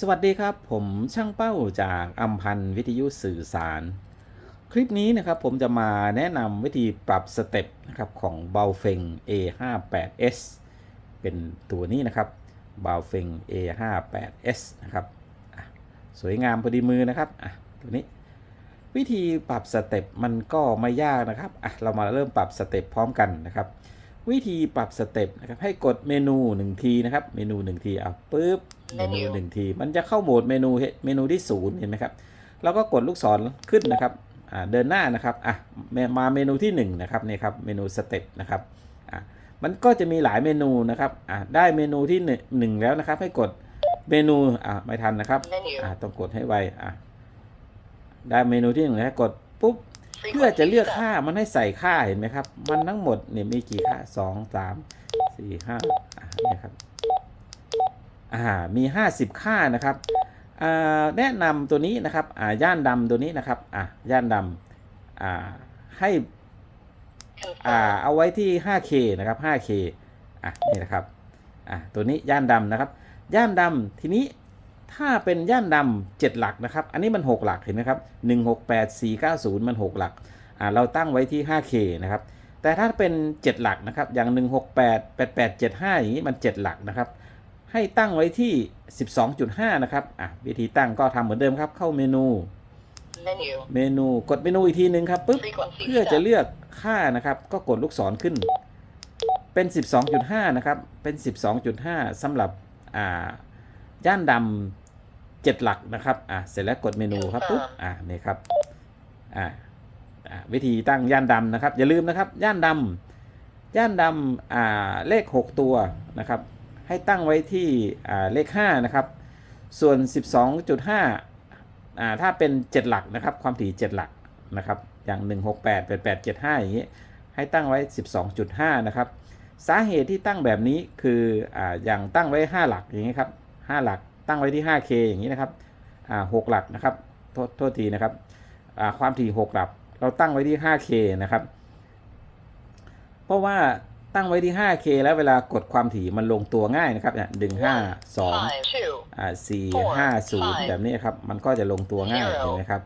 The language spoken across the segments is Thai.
สวัสดีครับ ผมช่างเป้าจากอัมพันธ์วิทยุสื่อสาร คลิปนี้นะครับผมจะมาแนะนำวิธีปรับสเต็ปนะครับของเบลเฟง A58S เป็นตัวนี้นะครับเบลเฟง A58S นะครับสวยงามพอดีมือนะครับอะตัวนี้ วิธีปรับสเต็ปมันก็ไม่ยากนะครับอะเรามาเริ่มปรับสเต็ปพร้อมกันนะครับ วิธีปรับสเต็ปนะครับให้กดเมนู1ทีนะครับเมนู1ทีเอาปุ๊บ เมนูหนึ่งที มันจะเข้าโหมดเมนูเมนูที่ศูนย์เห็นไหมครับเราก็กดลูกศรขึ้นนะครับอ่าเดินหน้านะครับอะมาเมนูที่1นะครับนี่ครับเมนูสเต็ปนะครับอะมันก็จะมีหลายเมนูนะครับอะได้เมนูที่1งแล้วนะครับ ให้กดเมนูอะไม่ทันนะครับ Menu. อะต้องกดให้ไวอะได้เมนูที่1แล้วกดปุ๊บเพื่อจะเลือกค่ามันให้ใส่ค่าเห็นไหมครับ มันทั้งหมดเนี่ยมีกี่ค่าสองสามสี่ห้าอ่าเนี่ยครับ อ่ามีห้าสิบค่านะครับอ่าแนะนำตัวนี้นะครับอ่าย่านดำตัวนี้นะครับอ่าย่านดำอ่าให้อ่า Confirm. เอาไว้ที่ 5K นะครับ 5K อะนี่นะครับอะตัวนี้ย่านดำนะครับ ย่านดำทีนี้ถ้าเป็นย่านดำเจ็ดหลักนะครับ อันนี้มัน 6 หลักเห็นไหมครับ168 490มัน 6 หลักอ่าเราตั้งไว้ที่ 5K นะครับ แต่ถ้าเป็น 7 หลักนะครับ อย่าง 168 8875 อย่างนี้มัน 7 หลักนะครับ ให้ตั้งไว้ที่ 12.5 นะครับอะวิธีตั้งก็ทำเหมือนเดิมครับ เข้าเมนู Menu. เมนูกดเมนูอีกทีหนึ่งครับปุ๊บ Frequency เพื่อจะ step. เลือกค่านะครับ ก็กดลูกศรขึ้น เป็น 12.5 นะครับ เป็น 12.5สำหรับอ่าย่านดำเจ็ดหลักนะครับอ่าเสร็จแล้วกดเมนูครับปุ๊บอ่านี่ครับอ่าอ่าวิธีตั้งย่านดำนะครับ อย่าลืมนะครับ ย่านดำย่านดำอ่าเลข 6 ตัวนะครับ ให้ตั้งไว้ที่เลข5นะครับ ส่วน 12.5ถ้าเป็น 7 หลักนะครับ ความถี่ 7 หลักนะครับ อย่าง 168 88 75 อย่างนี้ให้ตั้งไว้ 12.5 นะครับ สาเหตุที่ตั้งแบบนี้คือออย่างตั้งไว้ 5 หลักอย่างนี้ครับ 5 หลักตั้งไว้ที่ 5K อย่างนี้นะครับอ่า6หลักนะครับ โทษโทษทีนะครับ ความถี่ 6 หลัก เราตั้งไว้ที่ 5K นะครับ เพราะว่า ตั้งไว้ที่ 5K แล้วเวลากดความถี่มันลงตัวง่ายนะครับเนี่ยดึง 5 2 Five, two. อ่าสี่ห้าศูนย์แบบนี้ครับ มันก็จะลงตัวง่าย Zero เห็นไหมครับ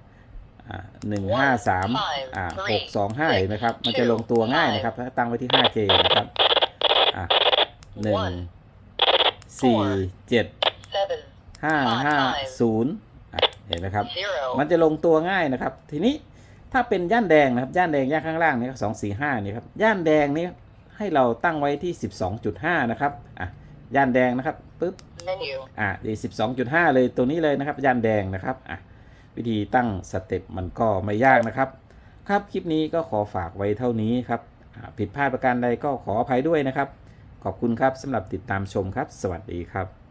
อ่าหนึ่งห้าสาม five, อ่า three, หกสองห้า six, เห็นไหมครับ มันจะลงตัวง่ายนะครับ ถ้าตั้งไว้ที่ 5K นะครับอ่าหนึ่ง One สี่ four เจ็ด Seven. ห้าห้าศูนย์อะเห็นไหมครับ Zero. มันจะลงตัวง่ายนะครับ ทีนี้ถ้าเป็นย่านแดงนะครับ ย่านแดงย่านข้างล่างนี่สองสี่ห้านี่ครับ ย่านแดงนี่ ให้เราตั้งไว้ที่ 12.5 นะครับอะย่านแดงนะครับปึ๊บ Menu. อะดี12.5 เลยตัวนี้เลยนะครับยันแดงนะครับอะวิธีตั้งสเต็ปมันก็ไม่ยากนะครับ ครับคลิปนี้ก็ขอฝากไว้เท่านี้ครับอ่าผิดพลาดประการใดก็ขออภัยด้วยนะครับ ขอบคุณครับสำหรับติดตามชมครับ สวัสดีครับ